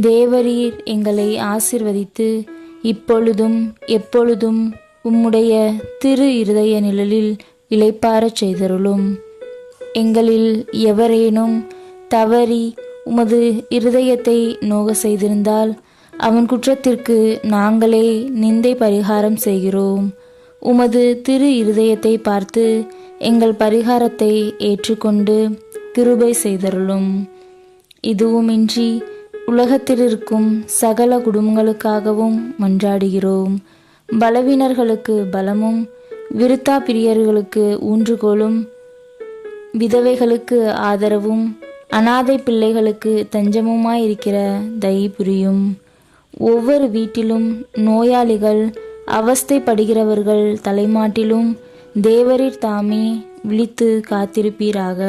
தேவரீர் எங்களை ஆசிர்வதித்து இப்பொழுதும் எப்பொழுதும் உம்முடைய திரு இருதய நிழலில் இளைப்பாரச் செய்தருளும். எங்களில் எவரேனும் தவறி உமது இருதயத்தை நோக செய்திருந்தால் அவன் குற்றத்திற்கு நாங்களே நிந்தை பரிகாரம் செய்கிறோம். உமது திரு இருதயத்தை பார்த்து எங்கள் பரிகாரத்தை ஏற்றுக்கொண்டு கிருபை செய்தருளும். இதுவுமின்றி உலகத்தில் இருக்கும் சகல குடும்பங்களுக்காகவும் மன்றாடுகிறோம். பலவீனர்களுக்கு பலமும் விருத்தா பிரியர்களுக்கு ஊன்றுகோலும் விதவைகளுக்கு ஆதரவும் அனாதை பிள்ளைகளுக்கு தஞ்சமுமாயிருக்கிற தயை புரியும் ஒவ்வொரு வீட்டிலும் நோயாளிகள் அவஸ்தைப்படுகிறவர்கள் தலைமாட்டிலும் தேவரீர் தாமே விழித்து காத்திருப்பீராக.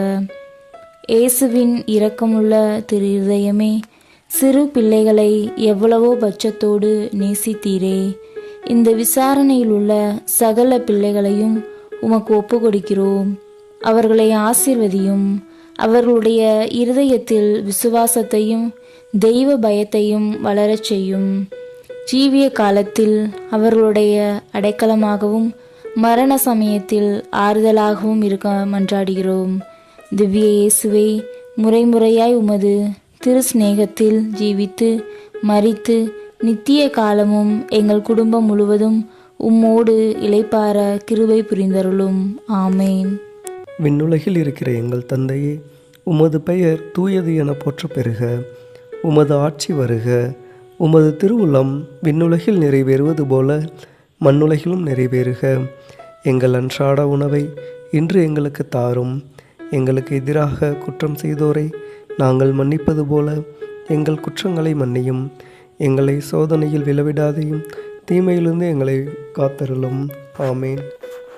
இயேசுவின் இரக்கமுள்ள திரு சிறு பிள்ளைகளை எவ்வளவோ பட்சத்தோடு நேசித்தீரே. இந்த விசாரணையில் உள்ள சகல பிள்ளைகளையும் உமக்கு ஒப்பு கொடுக்கிறோம் அவர்களை ஆசிர்வதியும் அவர்களுடைய இருதயத்தில் விசுவாசத்தையும் தெய்வ பயத்தையும் வளரச் செய்யும். ஜீவிய காலத்தில் அவர்களுடைய அடைக்கலமாகவும் மரண சமயத்தில் ஆறுதலாகவும் இருக்க மன்றாடுகிறோம். திவ்ய இயேசுவை முறைமுறையாய் உமது திரு சிநேகத்தில் ஜீவித்து மறித்து நித்திய காலமும் எங்கள் குடும்பம் முழுவதும் உம்மோடு இளைப்பார கிருபை புரிந்தருளும். ஆமேன். விண்ணுலகில் இருக்கிற எங்கள் தந்தையே உமது பெயர் தூயது என போற்ற பெறுக உமது ஆட்சி வருக. உமது திருவுளம் விண்ணுலகில் நிறைவேறுவது போல மண்ணுலகிலும் நிறைவேறுக. எங்கள் அன்றாட உணவை இன்று எங்களுக்கு தாரும். எங்களுக்கு எதிராக குற்றம் செய்தோரை நாங்கள் மன்னிப்பது போல எங்கள் குற்றங்களை மன்னியும். எங்களை சோதனையில் விழவிடாதையும் தீமையிலிருந்து எங்களை காத்தருளும். ஆமேன்.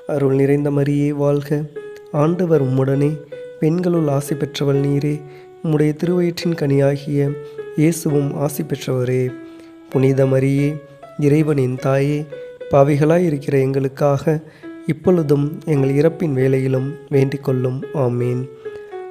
அருள் நிறைந்த மரியே வாழ்க. ஆண்டவர் உம்முடனே பெண்களுள் ஆசை பெற்றவள் நீரே. உம்முடைய திருவயிற்றின் கனியாகிய இயேசுவும் ஆசி பெற்றவரே. புனித மரியே இறைவனின் தாயே பாவிகளாய் இருக்கிற எங்களுக்காக இப்பொழுதும் எங்கள் இறப்பின் வேலையிலும் வேண்டிக் கொள்ளும் ஆமேன்.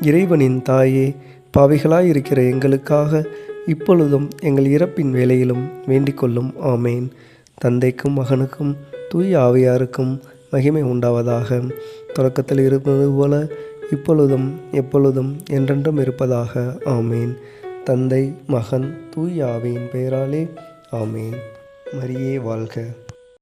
இறைவனின் தாயே பாவிகளாயிருக்கிற எங்களுக்காக இப்பொழுதும் எங்கள் இறப்பின் வேலையிலும் வேண்டிக்கொள்ளும் ஆமேன். தந்தைக்கும் மகனுக்கும் தூய ஆவியாருக்கும் மகிமை உண்டாவதாக. தொடக்கத்தில் இருப்பது போல இப்பொழுதும் எப்பொழுதும் என்றென்றும் இருப்பதாக. ஆமேன். தந்தை மகன் தூய் ஆவியின் பெயராலே ஆமேன். மரியே வாழ்க.